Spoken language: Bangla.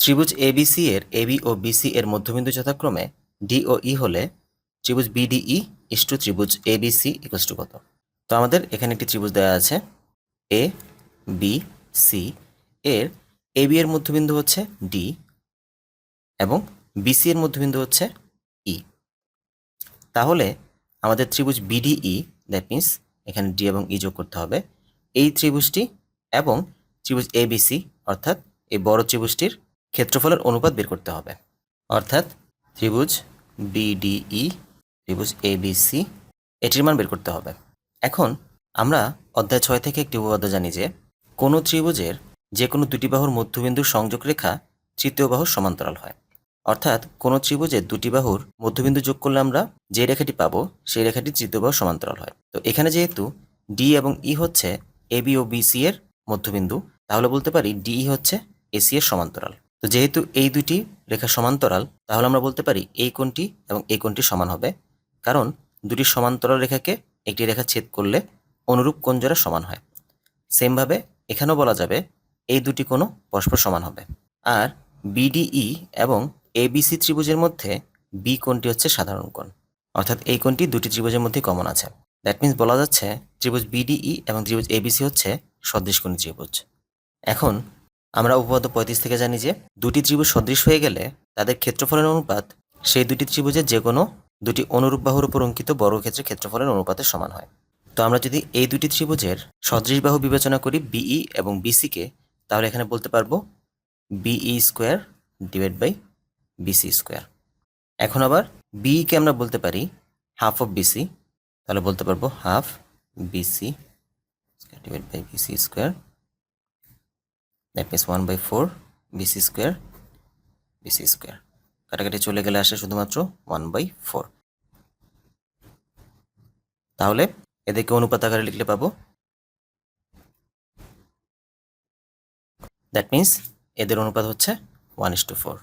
ত্রিভুজ এবিসি এর এবি ও বিসি এর মধ্যবিন্দু যথাক্রমে ডি ও ই হলে ত্রিভুজ বিডিই ইস টু ত্রিভুজ এবিসি ইকুয়ালস টু কত? তো আমাদের এখানে একটি ত্রিভুজ দেওয়া আছে এ বি সি এর এবি এর মধ্যবিন্দু হচ্ছে ডি এবং বিসি এর মধ্যবিন্দু হচ্ছে ই তাহলে আমাদের ত্রিভুজ বিডিই দ্যাট মিন্স এখানে ডি এবং ই যোগ করতে হবে। এই ত্রিভুজটি এবং ত্রিভুজ এবিসি অর্থাৎ এই বড় ত্রিভুজটির ক্ষেত্রফলের অনুপাত বের করতে হবে। অর্থাৎ ত্রিভুজ বিডিই ত্রিভুজ এবিসি এটির মান বের করতে হবে। এখন আমরা অধ্যায় ছয় থেকে একটি উপপাদ্য জানি যে, কোনো ত্রিভুজের যে কোনো দুটি বাহুর মধ্যবিন্দুর সংযোগ রেখা তৃতীয় বাহুর সমান্তরাল হয়। অর্থাৎ কোনো ত্রিভুজের দুটি বাহুর মধ্যবিন্দু যোগ করলে আমরা যে রেখাটি পাবো, সেই রেখাটি তৃতীয় বাহুর সমান্তরাল হয়। তো এখানে যেহেতু ডি এবং ই হচ্ছে এবি ও বিসি এর মধ্যবিন্দু, তাহলে বলতে পারি ডিই হচ্ছে এসি এর সমান্তরাল। তো যেহেতু এই দুটি রেখা সমান্তরাল, তাহলে আমরা বলতে পারি এই কোণটি এবং এই কোণটি সমান হবে। কারণ দুটি সমান্তরাল রেখাকে একটি রেখা ছেদ করলে অনুরূপ কোণ জোড়া সমান হয়। সেমভাবে এখানেও বলা যাবে এই দুটি কোণও পরস্পর সমান হবে। আর বিডিই এবং এবিসি ত্রিভুজের মধ্যে বি কোণটি হচ্ছে সাধারণ কোণ। অর্থাৎ এই কোণটি দুটি ত্রিভুজের মধ্যে কমন আছে। দ্যাট মিন্স বলা যাচ্ছে ত্রিভুজ বিডিই এবং ত্রিভুজ এবিসি হচ্ছে সদৃশকোণী ত্রিভুজ। এখন আমরা উপপাদ্য পঁয়ত্রিশ থেকে জানি যে দুটি ত্রিভুজ সদৃশ হয়ে গেলে তাদের ক্ষেত্রফলের অনুপাত সেই দুটি ত্রিভুজের যে কোনো দুটি অনুরূপ বাহুর উপর অঙ্কিত বর্গক্ষেত্রের ক্ষেত্রফলের অনুপাতের সমান হয়। তো আমরা যদি এই দুটি ত্রিভুজের সদৃশ বাহু বিবেচনা করি বিই এবং বিসিকে তাহলে এখানে বলতে পারব BE square divide by BC square এখন আবার বিইকে আমরা বলতে পারি হাফ অফ বিসি তাহলে বলতে পারব half BC divide by BC square that means one by four BC square BC square কাটাকাটি চলে গেলে আসে শুধুমাত্র ওয়ান বাই ফোর তাহলে এদেরকে অনুপাত আকারে লিখলে পাবো। দ্যাট মিন্স এদের অনুপাত হচ্ছে ওয়ান ইস টু ফোর